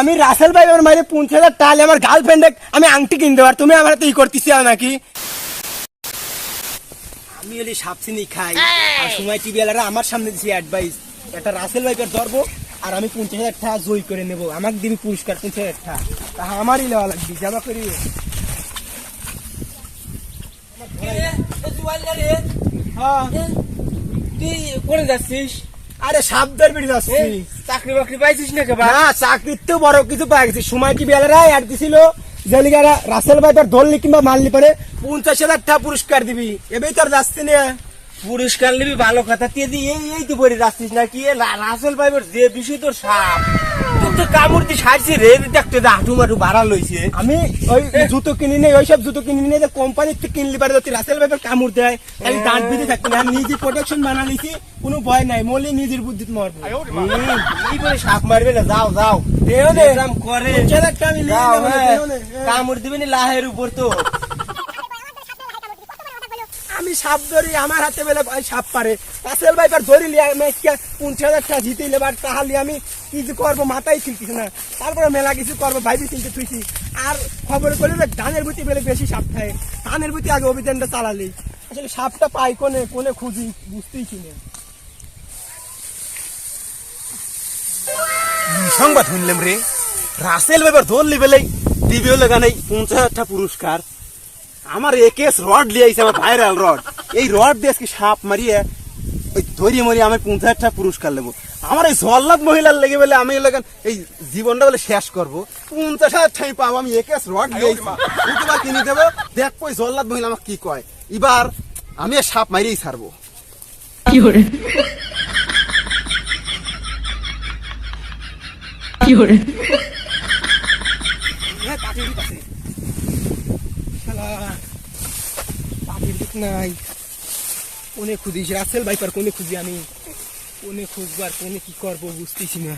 আমি রাসেল ভাই আমার মাঝে পঞ্চাশ হাজার টাকা আমার গার্লফ্রেন্ডে আমি আংটি কিনতে পার তুমি আমার ই করতেছি নাকি আমি হলে সাপসিনি খাই। আর সময় টিভি আলারা আমার সামনে দিছি অ্যাডভাইস একটা রাসেল ভাইকে ধরবো আর আমি পঞ্চাশ হাজার টাকা জয় করে নেব। আমাকে দিবি পুরস্কার পঞ্চাশ হাজার টাকা। তা আমারই লেওয়া লাগবে জামা করি। হ্যাঁ। তুই করে যাচ্ছিস? আরে সাবধান ধরবি যাচ্ছি। চাকরি বাকরি পাইছিস না কেবা না চাকরির তো বড় কিছু পাই গেছি সময় কি বেলারা অ্যাড দিছিল জেলিগারা রাসেল ভাই তার ধরলি কিংবা মারলি পরে পঞ্চাশ হাজার টাকা পুরস্কার দিবি। এবেই তোর যাচ্ছি না। পুরস্কার নিবি ভালো কথা। তুই এই এই তো বলি যাচ্ছিস নাকি? রাসেল ভাইবের যে বিষয় তোর সাপ। তো কামড় দিয়ে ছাড়ছি রে দেখতে হাঁটু মাটু বাড়া লইছে। আমি ওই জুতো কিনি নেই ওইসব জুতো কিনি নেই যে কোম্পানির থেকে কিনলি পারে তুই রাসেল ভাইয়ের কামড় দেয় খালি দাঁত বিধে থাকতে না। নিজে প্রোটেকশন বানা লিছি কোনো ভয় নাই। মলি নিজের বুদ্ধিতে মরবো। এই বলে সাপ মারবে না যাও যাও। দেও নে। করে। আমি হ্যাঁ। দেও নে, হ্যাঁ। কামড় দিবি না লাহের উপর তো। আমি সাপ ধরি আমার হাতে বেলে সাপ পারে। রাসেল ভাই পার ধরি লিয়া ম্যাচকে পঞ্চাশ হাজার টাকা জিতে এবার তাহলে আমি কি যে করব মাথায় ছিলতেছে না। তারপরে মেলা কিছু করব ভাইবি চিনতে থুইছি। আর খবর করে যে ধানের বুতি বেলে বেশি সাপ খায়। ধানের বুতি আগে অভিযানটা চালালি আসলে সাপটা পাই কোনে কোনে খুঁজি বুঝতেই কিনে সংবাদ শুনলাম রে? রাসেল ব্যাপার ধরলি বেলাই দিবি হলে গানে পঞ্চাশ পুরস্কার। আমার একেস রড লিয়ে আইছে, আমার ভাইরাল রড। এই রড দিয়ে সাপ মারিয়ে, ওই ধরিয়ে মরিয়ে আমি পঞ্চাশ হাজার পুরস্কার নেব আমার এই জল্লাদ মহিলার লেগে বলে আমি লাগান এই জীবনটা বলে শেষ করব। পঞ্চাশ হাজার টাকা পাবো আমি একেস রড আইছি বুধবার কিনে দেবো। দেখ ওই জল্লাদ মহিলা আমাকে কি কয়। এবার আমি সাপ মারিয়েই ছাড়বো। আছে শালা, পাটির দিক নাই। কোনে খুঁজিস রাসেল ভাইপার কোনে খুঁজি আমি? কোনে খুঁজবার কোনে কি করব বুঝতেছি না।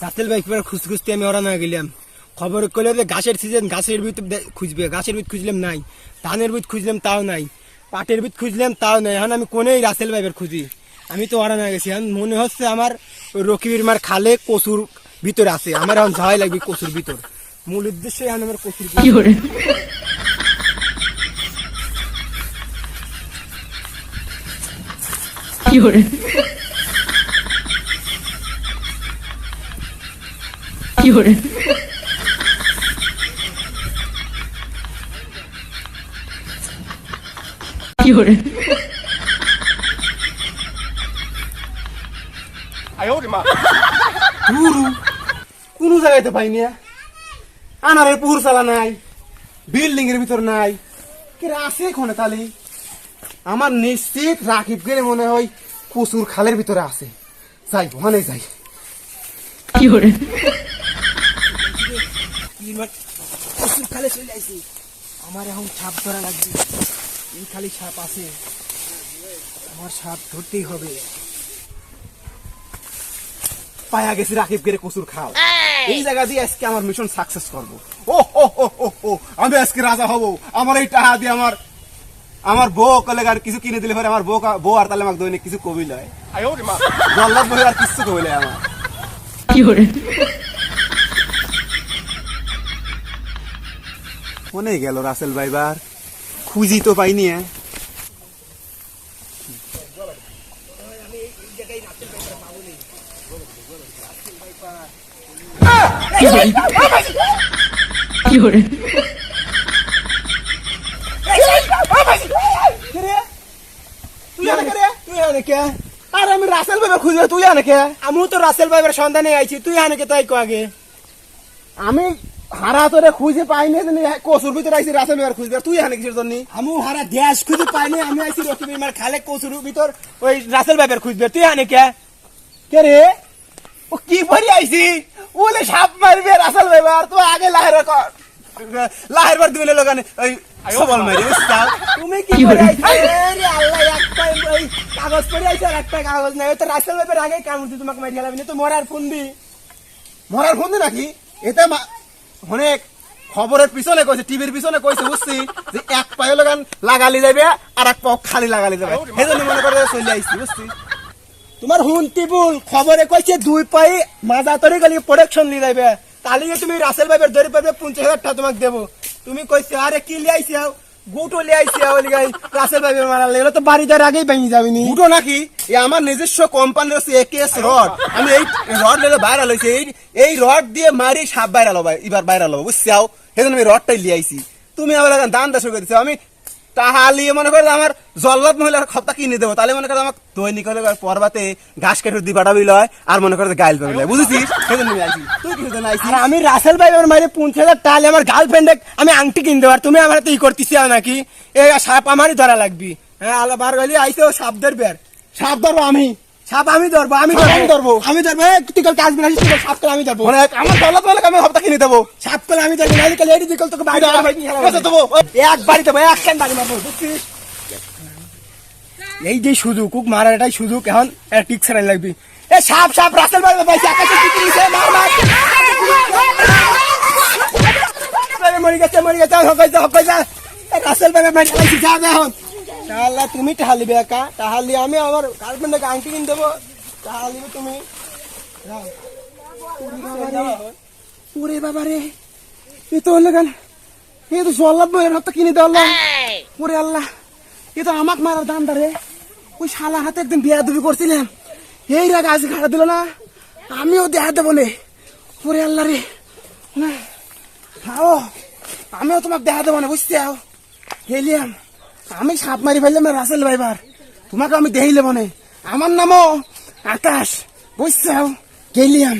রাসেল ভাইপার খুঁজ খুঁজতে আমি ওরা না গেলাম। খবর করলে যে গাছের সিজন গাছের ভিতর দে- খুঁজবে গাছের ভিত খুঁজলাম নাই, ধানের ভিত খুঁজলাম তাও নাই, পাটের ভিত খুঁজলাম তাও নাই, এখন আমি কোনেই রাসেল ভাইপার খুঁজি? আমি তো ওরা না গেছি, এখন মনে হচ্ছে আমার রকিবির মার খালে কচুর ভিতর আছে, আমার এখন ঝাই লাগবে কচুর ভিতর। মূল উদ্দেশ্যই এখন আমার কচুর ভিতর। পুরু কোনো জায়গায় তো পাইনি আনারের পুর চালা নাই বিল্ডিং এর ভিতর নাই। কে আছে কোনে তাহলে? আমার নিশ্চিত রাকিব গেলে মনে হয় কচুর খালের ভিতরে আছে। যাই ওখানে যাই। এবার কচুর খালে চলে আইছি। আমার এখন সাপ ধরা লাগবে। এই খালি সাপ আছে। আমার সাপ ধরতেই হবে। পায়া গেছি রাকিব গেলে কচুর খাল। এই! জায়গা দিয়ে আজকে আমার মিশন সাকসেস করব। ও ও ও ও ও আমি আজকে রাজা হব। আমার এই টাকা দিয়ে আমার আমার বউ কলে আর কিছু কিনে দিলে পরে আমার বউ কা- বউ আর তাহলে আমাকে দৈনিক কিছু কবি লয়। জল্লাদ বই আর কিছু কবি লয় আমার। মনে গেল রাসেল ভাইবার খুঁজি তো পাইনি হ্যাঁ। তুই আনে কে রে? তুই আনে কে আর আমি রাসেল ভাইবার খুঁজবে তুই আনে কে আমিও তো রাসেল ভাইবার সন্ধানে আইছি তুই আনে কে তাই কো আগে। আমি হারা তোরে খুঁজে পাইনি জানি কচুর ভিতরে আইছি রাসেল ভাইবার খুঁজবে তুই হানে কিসের জন্য? আমিও হারা দেশ খুঁজে পাইনি আমি আইছি রকিবের মার খালে কচুর ভিতর ওই রাসেল ভাইবার খুঁজবে তুই আনে কে কে রে? ও কি পরি আইছি? ওলে সাপ মারবে রাসেল ভাইবার তো আগে লাহের লাহের বার দিলে লোকানে ওই সবল মারি তুমি কি করে আরে আল্লাহ একটা ওই কাগজ পড়ে আইছো আর একটা কাগজ নাই। তো রাসেল ভাইবার আগে কামড় দিয়ে তোমাকে মারি গেলাম তো মরার ফোন দি মরার ফোন নাকি? এতে মা- অনেক খবরের পিছনে কইছে টিভির পিছনে কইছে বুঝছি? যে এক পায়ে লাগান লাগালি যাবে আর এক পাও খালি লাগালি যাবে সেই জন্য মনে করে চলে আইছি বুঝছি? তোমার হুন্তি বুল খবরে কইছে দুই পাই মাজা তরি গলি প্রোডাকশন লি যাইবে। তাহলে তুমি রাসেল ভাইবের ধরে পাবে পঞ্চাশ হাজার তোমাকে দেবো। তুমি কইছো, আরে কি লিয়াইছে গুটো লিয়াইছে ওই গাই রাসেল ভাইবের মারা লাগল তো বাড়ি যাওয়ার আগেই ভেঙে যাবিনি দুটো নাকি? এ আমার নিজস্ব কোম্পানির হচ্ছে একেএস রড আমি এই রড লেলে ভাইরাল হয়েছে। এই এই রড দিয়ে মারি সাপ ভাইরাল হবে, এবার ভাইরাল হবে বুঝছাও সেজন্য আমি রডটাই লিয়াইছি তুমি আবার দান দাস করে আমি তাহালি মনে করো আমার জল্লাদ মহিলার খপ্তা কিনে দেবো। তাহলে মনে করো আমার দৈনিক হলে পর্বাতে ঘাস কেটে দি বিল লয় আর মনে করো গাইল পাবি লয় বুঝেছিস? আইছি তুই কি সেজন্য আইছিস? আর আমি রাসেল ভাই আমার মাঝে পৌঁছে হাজার টাকা আমার গার্লফ্রেন্ডে আমি আংটি কিনতে পার তুমি আমার তো ই করতেছি নাকি? এই সাপ আমারই ধরা লাগবি। হ্যাঁ আলো বার গেলি আইসে ও সাপ ধরবে আর। সাপ ধরবো আমি। সাপ আমি ধরবো আমি ধরবো। আমি ধরবো এই, তুই কাল কাজ বিনাশিস তুই সাপ আমি ধরবো। মানে আমার আমি হপ্তা কিনে দেবো। সাপ করে আমি ধরবো নাহলে কাল তোকে দেবো। এক বাড়ি দেবো এক কেন বাড়ি মারবো এই যে সুযোগ কুক মারার এটাই সুযোগ এখন একটা টিক ছাড়াই লাগবি। এ সাপ সাপ রাসেল ভাই পাইছে আকাশে কি মার মার। গেছে মরে গেছে হকাই যা হকাই যা এ রাসেল মারি লাইছি যা এখন। তাহলে তুমি টাহালি বেকা তাহলে আমি আমার গার্লফ্রেন্ডকে আংটি কিনে দেবো। তাহলে তুমি। ওরে বাবা রে। এ তো হলো কেন এ তো জল্লাদ বইয়ের হাতটা কিনে দেওয়াল ওরে আল্লাহ এ তো আমাক মারার দাম রে। ওই শালা হাতে একদিন বিয়া দুবি করছিলাম। এই রাগ আজ ঘাড়া দিল না। আমিও দেখা দেবো নে। ওরে আল্লাহ রে। না। আমিও তোমাকে দেখা দেবো না বুঝতে আও গেলিয়াম। আমি সাপ মারি ফেললাম রাসেল ভাইবার তোমাকে আমি দেখিলে মনে আমার নামও আকাশ আও গেলিয়াম।